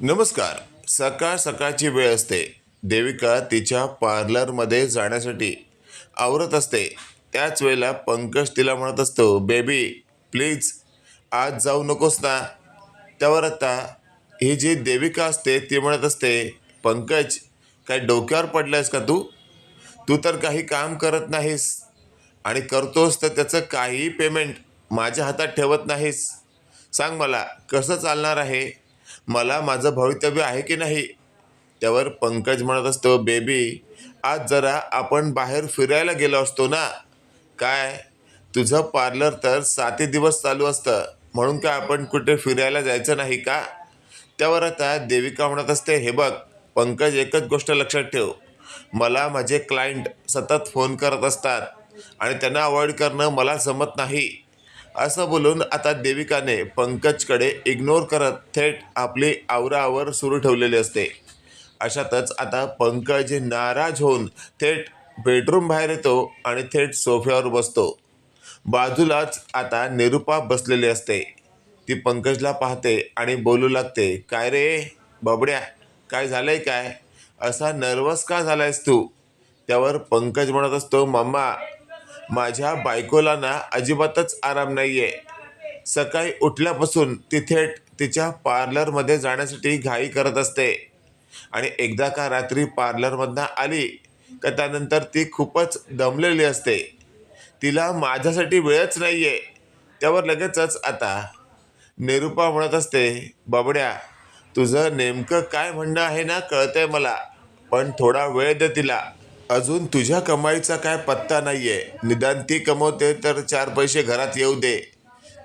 नमस्कार. सकाळ सकाळची वेळ असते. देविका तिच्या पार्लरमध्ये जाण्यासाठी आवरत असते. त्याच वेळेला पंकज तिला म्हणत असतो बेबी प्लीज आज जाऊ नकोस ना. त्यावर आता ही जी देविका असते ती म्हणत असते पंकज काय डोक्यावर पडलायस का तू? तू तर काही काम करत नाहीस आणि करतोस तर त्याचं काही पेमेंट माझ्या हातात ठेवत नाहीस. सांग मला कसं चालणार आहे? मला माझं भवितव्य आहे की नाही? त्यावर पंकज म्हणत असतो बेबी आज जरा आपण बाहेर फिरायला गेलो असतो ना? काय? तुझं पार्लर तर साती दिवस चालू असतं. म्हणून काय आपण कुठे फिरायला जायचं नाही का? त्यावर आता देविका म्हणत असते हे बघ पंकज एकच गोष्ट लक्षात ठेव. मला माझे क्लायंट सतत फोन करत असतात आणि त्यांना अवॉइड करणं मला जमत नाही. असं बोलून आता देविकाने पंकजकडे इग्नोर करत थेट आपली आवराआवर सुरू ठेवलेली असते. अशातच आता पंकज नाराज होऊन थेट बेडरूम बाहेर येतो आणि थेट सोफ्यावर बसतो. बाजूलाच आता निरुपा बसलेली असते. ती पंकजला पाहते आणि बोलू लागते काय रे? बबड्या काय झालंय काय? असा नर्वस का झालायस तू? त्यावर पंकज म्हणत असतो मम्मा माझ्या बायकोला ना अजिबातच आराम नाही आहे सकाळी उठल्यापासून ती थेट तिच्या पार्लरमध्ये जाण्यासाठी घाई करत असते. आणि एकदा का रात्री पार्लरमधनं आली का त्यानंतर ती खूपच दमलेली असते. तिला माझ्यासाठी वेळच नाही आहे त्यावर लगेचच आता निरुपा म्हणत असते बाबड्या तुझं नेमकं काय म्हणणं आहे ना कळतंय मला पण थोडा वेळ दे तिला. अजून तुझ्या कमाईचा काय पत्ता नाही आहे निदान ती कमवते तर चार पैसे घरात येऊ दे.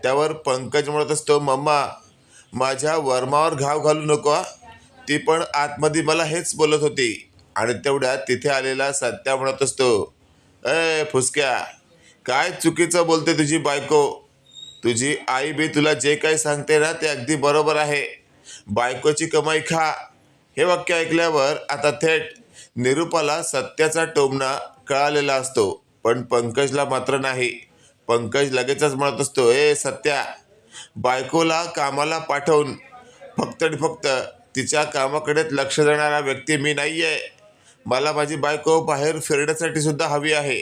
त्यावर पंकज म्हणत असतो मम्मा माझ्या वर्मावर घाव घालू नको ती पण आतमध्ये मला हेच बोलत होती. आणि तेवढ्यात तिथे आलेला सत्या म्हणत असतो ए फुसक्या काय चुकीचं बोलते तुझी बायको? तुझी आई बी तुला जे काही सांगते ना ते अगदी बरोबर आहे. बायकोची कमाई खा. हे वाक्य ऐकल्यावर आता थेट निरुपाला सत्याचा टोमणा कळालेला असतो पण पंकजला मात्र नाही. पंकज लगेचच म्हणत असतो ए सत्या बायकोला कामाला पाठवून फक्त आणि फक्त तिच्या कामाकडेच लक्ष देणारा व्यक्ती मी नाही आहे मला माझी बायको बाहेर फिरण्यासाठी सुद्धा हवी आहे.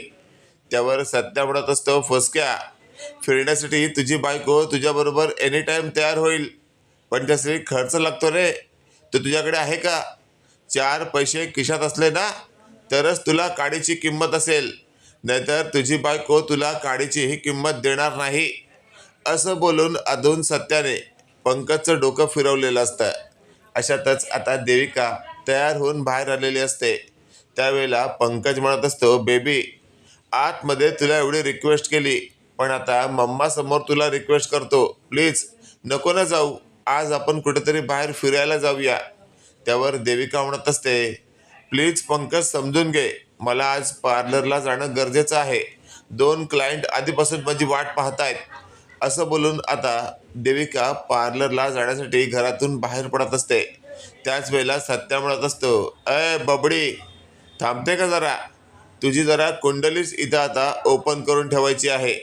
त्यावर सत्या म्हणत असतो फसक्या फिरण्यासाठी तुझी बायको तुझ्याबरोबर एनी टाईम तयार होईल. पण त्यासाठी खर्च लागतो रे. तो तुझ्याकडे आहे का? चार पैसे खिशात असले ना तरच तुला काडीची किंमत असेल. नाहीतर तुझी बायको तुला काडीची ही किंमत देणार नाही. असं बोलून अधून सत्याने पंकजचं डोकं फिरवलेलं असतं. अशातच आता देविका तयार होऊन बाहेर आलेली असते. त्यावेळेला पंकज म्हणत असतो बेबी आतमध्ये तुला एवढी रिक्वेस्ट केली पण आता मम्मासमोर तुला रिक्वेस्ट करतो. प्लीज नको ना जाऊ. आज आपण कुठेतरी बाहेर फिरायला जाऊया. त्यावर देविका म्हणत असते प्लीज पंकज समजून घे मला आज पार्लरला जाणं गरजेचं आहे. दोन क्लायंट आधीपासून माझी वाट पाहत आहेत असं बोलून आता देविका पार्लरला जाण्यासाठी घरातून बाहेर पडत असते. त्याच वेळेला सत्या म्हणत असतो अय बबडी थांबते का जरा? तुझी जरा कुंडलीच इथं आता ओपन करून ठेवायची आहे.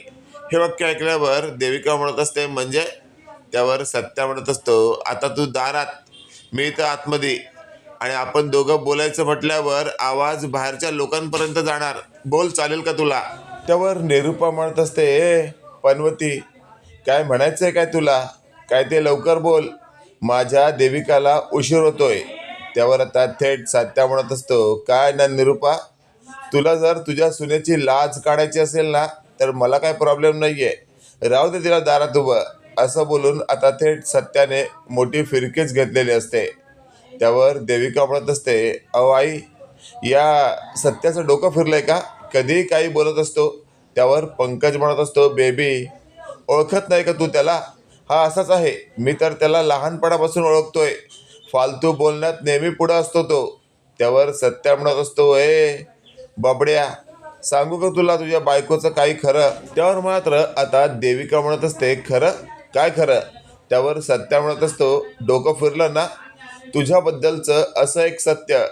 हे वाक्य ऐकल्यावर देविका म्हणत असते म्हणजे? त्यावर सत्या म्हणत असतो आता तू दारात. मी इथं आतमध्ये. आणि आपण दोघं बोलायचं म्हटल्यावर आवाज बाहेरच्या लोकांपर्यंत जाणार. बोल चालेल का तुला? त्यावर निरुपा म्हणत असते ए पनवती काय म्हणायचं आहे काय तुला? काय ते लवकर बोल. माझ्या देविकाला उशीर होतोय. त्यावर आता थेट सात्या म्हणत असतो काय ना निरुपा तुला जर तुझ्या सुनेची लाज काढायची असेल ना तर मला काय प्रॉब्लेम नाही आहे राहू दे तिला दारात उभं. असं बोलून आता थेट सत्याने मोठी फिरकीच घेतलेली असते. त्यावर देविका म्हणत असते अहो आई या सत्याचं डोकं फिरलंय का? कधी काही बोलत असतो. त्यावर पंकज म्हणत असतो बेबी ओळखत नाही का तू त्याला? हा असाच आहे. मी तर त्याला लहानपणापासून ओळखतोय. फालतू बोलण्यात नेहमी पुढं असतो तो. त्यावर सत्या म्हणत असतो ए बाबड्या सांगू का तुला तुझ्या बायकोचं काही खरं? त्यावर मात्र आता देविका म्हणत असते खरं? काय खरं? त्यावर सत्या म्हणत असतो डोकं फिरलं ना तुझ्याबद्दलचं असं एक सत्य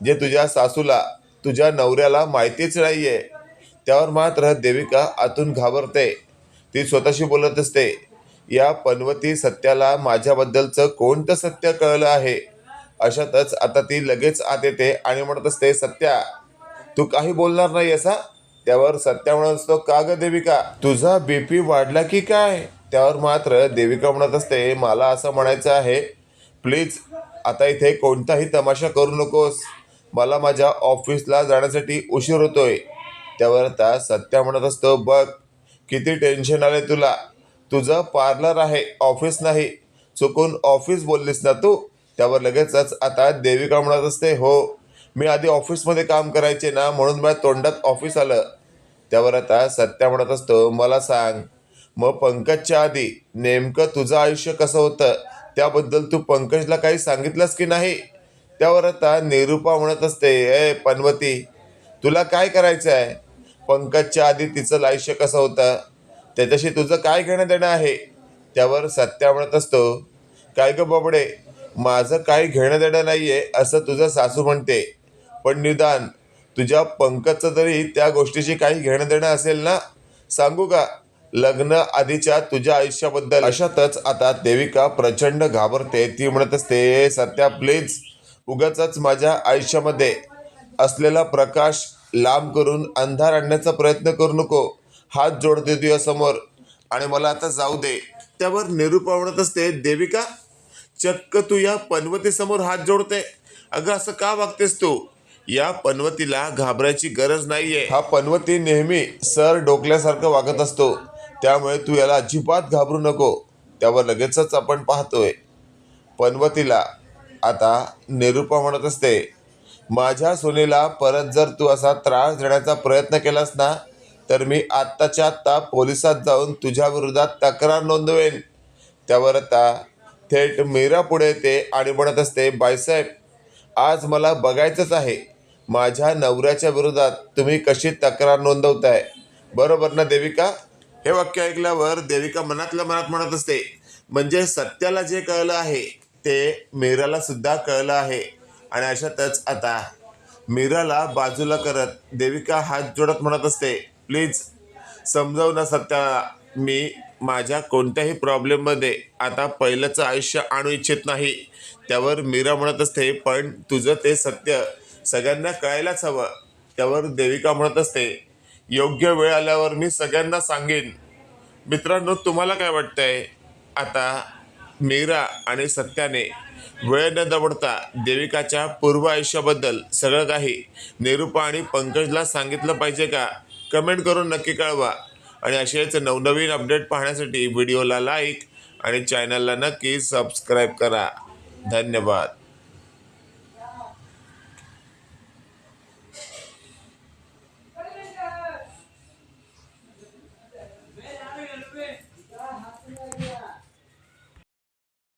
जे तुझ्या सासूला तुझ्या नवऱ्याला माहितीच नाही आहे त्यावर मात्र देविका आतून घाबरते. ती स्वतःशी बोलत असते या पनवती सत्याला माझ्याबद्दलचं कोणतं सत्य कळलं आहे? अशातच आता ती लगेच आत येते आणि म्हणत असते सत्या तू काही बोलणार नाही असा त्यावर सत्या म्हणत असतो का ग देविका? तुझा बीपी वाढला की काय? त्यावर मात्र देविका म्हणत असते मला असं म्हणायचं आहे प्लीज आता इथे कोणताही तमाशा करू नकोस. मला माझ्या ऑफिसला जाण्यासाठी उशीर होतोय. त्यावर आता सत्या म्हणत असतो बघ किती टेन्शन आले तुला. तुझं पार्लर आहे ऑफिस नाही. चुकून ऑफिस बोललीस ना तू? त्यावर लगेचच आता देविका म्हणत असते हो मी आधी ऑफिसमध्ये काम करायचे ना म्हणून माझ्या तोंडात ऑफिस आलं. त्यावर आता सत्या म्हणत असतो मला सांग मग पंकजच्या आधी नेमकं तुझं आयुष्य कसं होतं? त्याबद्दल तू पंकजला काही सांगितलंस की नाही? त्यावर आता निरूपा म्हणत असते ए पनवती तुला काय करायचं आहे? पंकजच्या आधी तिचं आयुष्य कसं होतं? त्याच्याशी तुझं काय घेणं देणं आहे? त्यावर सत्या म्हणत असतो काय ग बाबडे माझं काही घेणं देणं नाही आहे असं तुझं सासू म्हणते. पण निदान तुझ्या पंकजचं तरी त्या गोष्टीशी काही घेणं देणं असेल ना? सांगू का? लग्न आधीच्या तुझ्या आयुष्याबद्दल. अशातच आता देविका प्रचंड घाबरते. ती म्हणत असते सत्या प्लीज उगाच माझ्या आयुष्यामध्ये असलेला प्रकाश लांब करून अंधार आणण्याचा प्रयत्न करू नको. हात जोडते तुझ्या समोर आणि मला आता जाऊ दे. त्यावर निरूपा म्हणत असते देविका चक्क तू या पनवतीसमोर हात जोडते. अगं असं का वागतेस तू? या पनवतीला घाबरायची गरज नाहीये. हा पनवती नेहमी सर डोकल्यासारखं वागत असतो. त्यामुळे तू याला अजिबात घाबरू नको. त्यावर लगेचच आपण पाहतोय. पनवतीला आता निरूपा म्हणत असते माझ्या सोनीला परत जर तू असा त्रास देण्याचा प्रयत्न केलास ना तर मी आत्ताच्या आत्ता पोलिसात जाऊन तुझ्या विरोधात तक्रार नोंदवेन. त्यावर आता थेट मीरा पुढे येते आणि म्हणत असते बायसाहेब आज मला बघायचंच आहे माझ्या नवऱ्याच्या विरोधात तुम्ही कशी तक्रार नोंदवताय. बरोबर ना देविका? हे वाक्य ऐकल्यावर देविका मनातल्या मनात म्हणत असते म्हणजे सत्याला जे कळलं आहे ते मीराला सुद्धा कळलं आहे. आणि अशातच आता मीराला बाजूला करत देविका हात जोडत म्हणत असते प्लीज समजावू ना सत्याला मी माझ्या कोणत्याही प्रॉब्लेममध्ये आता पहिलंचं आयुष्य आणू इच्छित नाही. त्यावर मीरा म्हणत असते पण तुझं ते सत्य सगळ्यांना कळायलाच हवं. त्यावर देविका म्हणत असते योग्य वेळ आल्यावर मी सगळ्यांना सांगेन. मित्रांनो तुम्हाला काय वाटतंय? आता मीरा आणि सत्याने वेळ न दवडता देविकाच्या पूर्व आयुष्याबद्दल सगळं काही निरूपा आणि पंकजला सांगितलं पाहिजे का? कमेंट करून नक्की कळवा. आणि असेच नवनवीन अपडेट पाहण्यासाठी व्हिडिओला लाईक आणि चॅनलला नक्की सबस्क्राईब करा. धन्यवाद.